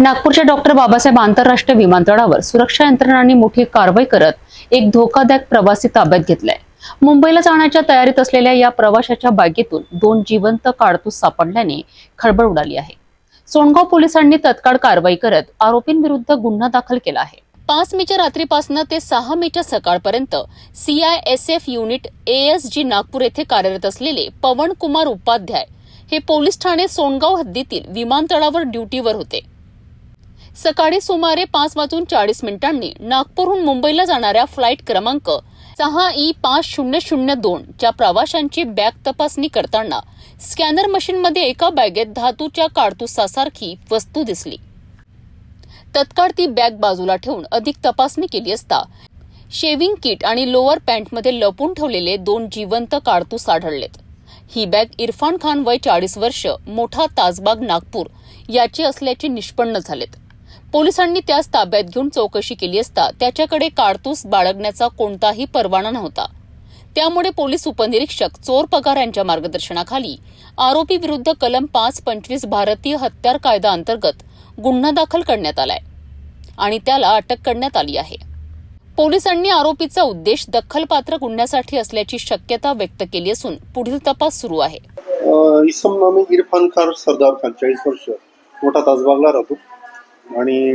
नागपूरच्या डॉक्टर बाबासाहेब आंतरराष्ट्रीय विमानतळावर सुरक्षा यंत्रणांनी मोठी कारवाई करत एक धोकादायक प्रवासी ताब्यात घेतलाय. मुंबईला जाण्याच्या तयारीत असलेल्या या प्रवाशाच्या बागेतून दोन जिवंत काडतूस सापडल्याने खळबळ उडाली आहे. सोनगाव पोलिसांनी तत्काळ कारवाई करत आरोपींविरुद्ध गुन्हा दाखल केला आहे. पाच मेच्या रात्रीपासून ते सहा मेच्या सकाळपर्यंत सीआयएसएफ युनिट एएसजी नागपूर येथे कार्यरत असलेले पवन कुमार उपाध्याय हे पोलीस ठाणे सोनगाव हद्दीतील विमानतळावर ड्युटीवर होते. सकाळी सुमारे पाच वाजून चाळीस मिनिटांनी नागपूरहून मुंबईला जाणाऱ्या फ्लाईट क्रमांक सहा ई पाच शून्य शून्य दोन च्या प्रवाशांची बॅग तपासणी करताना स्कॅनर मशीनमध्ये एका बॅगेत धातूच्या काडतुसासारखी वस्तू दिसली. तत्काळ ती बॅग बाजूला ठेवून अधिक तपासणी केली असता शेविंग किट आणि लोअर पॅन्टमध्ये लपून ठेवलेले दोन जिवंत काडतूस आढळलेत. ही बॅग इरफान खान वय चाळीस वर्ष मोठा ताजबाग नागपूर याची असल्याचे निष्पन्न झालेत. पोलिसांनी त्यास ताब्यात घेऊन चौकशी केली असता त्याच्याकडे काडतूस बाळगण्याचा कोणताही परवाना नव्हता. त्यामुळे पोलीस उपनिरीक्षक चोर पगार यांच्या मार्गदर्शनाखाली आरोपी विरुद्ध कलम पाच पंचवीस भारतीय हत्यार कायदा अंतर्गत गुन्हा दाखल करण्यात आलाय आणि त्याला अटक करण्यात आली आहे. पोलिसांनी आरोपीचा उद्देश दखलपात्र गुन्ह्यासाठी असल्याची शक्यता व्यक्त केली असून पुढील तपास सुरू आहे. इसम नामे इरफान खार सरदार खान चाळीस वर्ष मोठा ताजबागला राहतो. आणि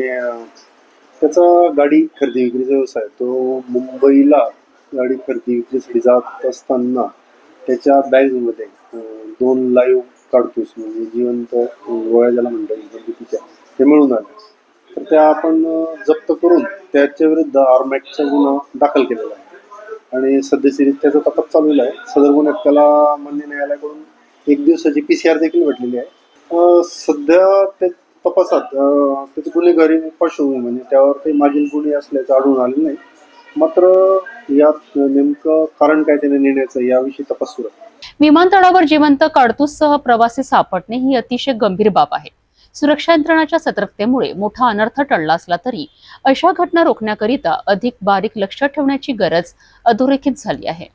त्याचा गाडी खरेदी विक्रीचा व्यवसाय तो मुंबईला गाडी खरेदी विक्रीसाठी जात असताना त्याच्या बॅगमध्ये दोन लाईव्ह काढतोस म्हणजे जिवंत गोळ्या ज्याला म्हणतात तिच्या ते मिळून आले. तर त्या आपण जप्त करून त्याच्या विरुद्ध आर्मॅटचा गुन्हा दाखल केलेला आहे. आणि सध्याची त्याचा तपास चाललेला आहे. सदर गुन्ह्यात त्याला मान्य न्यायालयाकडून एक दिवसाची पी सी आर देखील भेटलेली आहे. सध्या त्या तपासात. त्याची गुन्हेगारी पार्श्वभूमी म्हणजे त्यावर काही मागील गुन्हे असल्याचं आढळून आले नाही. मात्र यात नेमकं कारण काय त्याने नेण्याचं याविषयी तपास सुरू विमानतळावर जिवंत काडतूससह प्रवासी सापडणे ही अतिशय गंभीर बाब आहे. सुरक्षा यंत्रणाच्या सतर्कतेमुळे मोठा अनर्थ टळला असला तरी अशा घटना रोखण्याकरिता अधिक बारीक लक्ष ठेवण्याची गरज अधोरेखित झाली आहे.